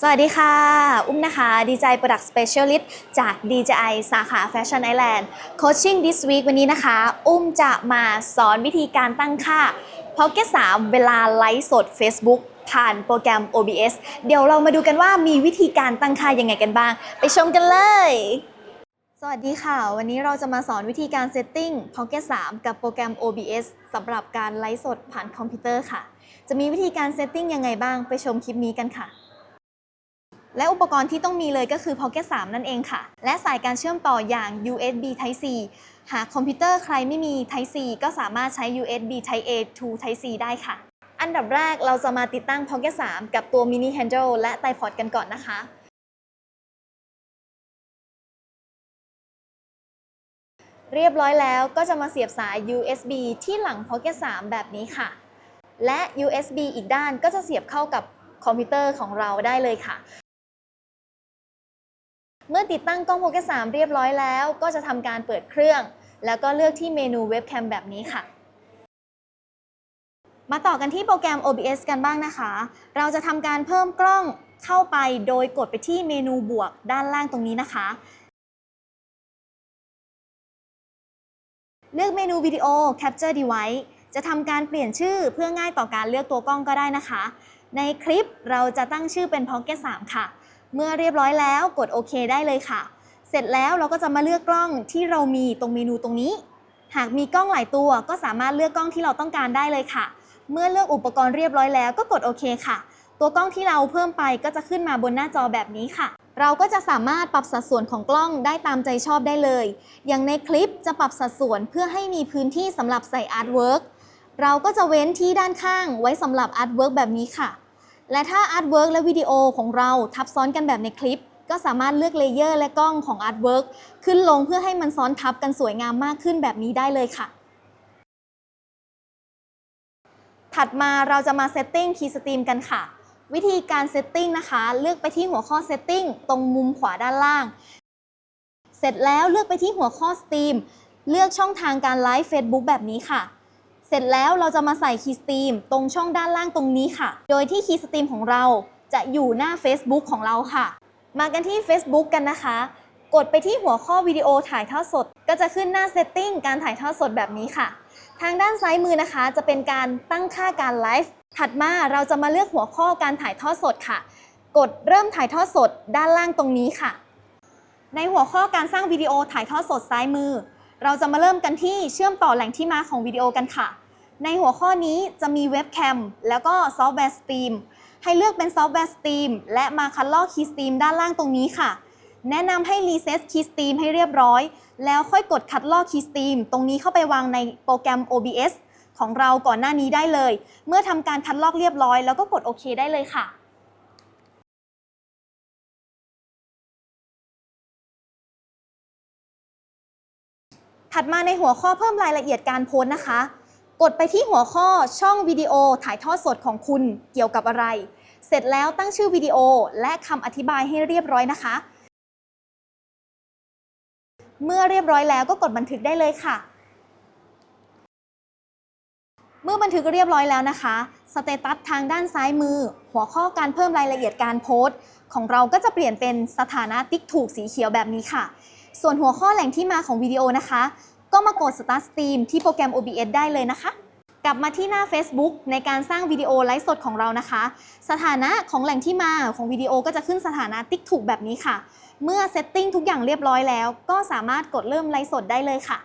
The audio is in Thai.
สวัสดีค่ะ อุ้มนะคะ DJ Product Specialist จาก DJI สาขา Fashion Island Coaching this week วันนี้นะคะ อุ้มจะมาสอนวิธีการตั้งค่า Pocket 3 เวลาไลฟ์สด Facebook ผ่านโปรแกรม OBS เดี๋ยวเรามาดูกันว่ามีวิธีการตั้งค่ายังไงกันบ้าง ไปชมกันเลย สวัสดีค่ะ วันนี้เราจะมาสอนวิธีการ Setting Pocket 3 กับโปรแกรม OBS สำหรับการไลฟ์สดผ่านคอมพิวเตอร์ค่ะ จะมีวิธีการ Setting ยังไงบ้าง ไปชมคลิปนี้กันค่ะ และอุปกรณ์ที่ต้องมีเลยก็คือ Pocket 3 นั่นเองค่ะ และสายการเชื่อมต่ออย่าง USB Type C หากคอมพิวเตอร์ใครไม่มี Type C ก็สามารถใช้ USB Type A to Type C ได้ค่ะ อันดับแรกเราจะมาติดตั้ง Pocket 3 กับตัว Mini Handle และ Tripod กันก่อนนะคะเรียบร้อยแล้วก็จะมาเสียบสาย USB ที่หลัง Pocket 3 แบบนี้ค่ะ และ USB อีกด้านก็จะเสียบเข้ากับคอมพิวเตอร์ของเราได้เลยค่ะ เมื่อติดตั้งกล้อง Pocket 3 เรียบร้อยแล้ว ก็จะทำการเปิดเครื่อง แล้วก็เลือกที่เมนูเว็บแคมแบบนี้ค่ะ มาต่อกันที่โปรแกรม OBS กันบ้างนะคะ เราจะทำการเพิ่มกล้องเข้าไปโดยกดไปที่เมนูบวกด้านล่างตรงนี้นะคะ เลือกเมนูวิดีโอ Capture Device จะทำการเปลี่ยนชื่อเพื่อง่ายต่อการเลือกตัวกล้องก็ได้นะคะ ในคลิปเราจะตั้งชื่อเป็น Pocket 3 ค่ะ เมื่อเรียบร้อยแล้วกดโอเคได้เลยค่ะ เสร็จแล้วเราก็จะมาเลือกกล้องที่เรามีตรงเมนูตรงนี้ หากมีกล้องหลายตัวก็สามารถเลือกกล้องที่เราต้องการได้เลยค่ะ เมื่อเลือกอุปกรณ์เรียบร้อยแล้วก็กดโอเคค่ะ ตัวกล้องที่เราเพิ่มไปก็จะขึ้นมาบนหน้าจอแบบนี้ค่ะ เราก็จะสามารถปรับสัดส่วนของกล้องได้ตามใจชอบได้เลย อย่างในคลิปจะปรับสัดส่วนเพื่อให้มีพื้นที่สำหรับใส่อาร์ตเวิร์กเราก็จะเว้นที่ด้านข้างไว้สำหรับอาร์ตเวิร์กแบบนี้ค่ะ และถ้าอาร์ตเวิร์กและวิดีโอของเราทับซ้อนกันแบบในคลิป ก็สามารถเลือกเลเยอร์และกล้องของอาร์ตเวิร์กขึ้นลงเพื่อให้มันซ้อนทับกันสวยงามมากขึ้นแบบนี้ได้เลยค่ะ ถัดมาเราจะมาเซตติ้งคีย์สตรีมกันค่ะ วิธีการเซตติ้งนะคะ เลือกไปที่หัวข้อเซตติ้งตรงมุมขวาด้านล่าง เสร็จแล้วเลือกไปที่หัวข้อสตรีมเลือกช่องทางการไลฟ์ Facebook แบบนี้ค่ะ เสร็จแล้วเราจะมาใส่คีย์สตรีมตรงช่องด้านล่างตรงนี้ค่ะ โดยที่คีย์สตรีมของเราจะอยู่หน้า Facebook ของเราค่ะ มากันที่ Facebook กันนะคะ กดไปที่หัวข้อวิดีโอถ่ายทอดสด ก็จะขึ้นหน้าเซตติ้งการถ่ายทอดสดแบบนี้ค่ะ ทางด้านซ้ายมือนะคะ จะเป็นการตั้งค่าการไลฟ์ ถัดมาเราจะมาเลือกหัวข้อการถ่ายทอดสดค่ะ กดเริ่มถ่ายทอดสดด้านล่างตรงนี้ค่ะ ในหัวข้อการสร้างวิดีโอถ่ายทอดสดซ้ายมือ เราจะมาเริ่มกันที่เชื่อมต่อแหล่งที่มาของวิดีโอกันค่ะ ในหัวข้อนี้จะมีเว็บแคมแล้วก็ซอฟต์แวร์สตรีมให้เลือกเป็นซอฟต์แวร์สตรีมและมาคัดลอกคีย์สตรีมด้านล่างตรงนี้ค่ะ แนะนำให้รีเซ็ตคีย์สตรีมให้เรียบร้อย แล้วค่อยกดคัดลอกคีย์สตรีมตรงนี้เข้าไปวางในโปรแกรม OBS ของเราก่อนหน้านี้ได้เลย เมื่อทำการคัดลอกเรียบร้อย แล้วก็กดโอเคได้เลยค่ะ ถัดมาในหัวข้อเพิ่มรายละเอียดการโพสต์นะคะ กดไปที่หัวข้อช่องวิดีโอถ่ายทอดสดของคุณเกี่ยวกับอะไร เสร็จแล้วตั้งชื่อวิดีโอและคำอธิบายให้เรียบร้อยนะคะ เมื่อเรียบร้อยแล้วก็กดบันทึกได้เลยค่ะ เมื่อบันทึกเรียบร้อยแล้วนะคะสเตตัสทางด้านซ้ายมือ หัวข้อการเพิ่มรายละเอียดการโพสต์ ของเราก็จะเปลี่ยนเป็นสถานะติ๊กถูกสีเขียวแบบนี้ค่ะ ส่วนหัวข้อแหล่งที่มาของวิดีโอนะคะ ก็มากด Start Stream ที่โปรแกรม OBS ได้เลยนะคะ กลับมาที่หน้า Facebook ในการสร้างวิดีโอไลฟ์สดของเรานะคะ สถานะของแหล่งที่มาของวิดีโอก็จะขึ้นสถานะติ๊กถูกแบบนี้ค่ะ เมื่อเซตติ้งทุกอย่างเรียบร้อยแล้ว ก็สามารถกดเริ่มไลฟ์สดได้เลยค่ะ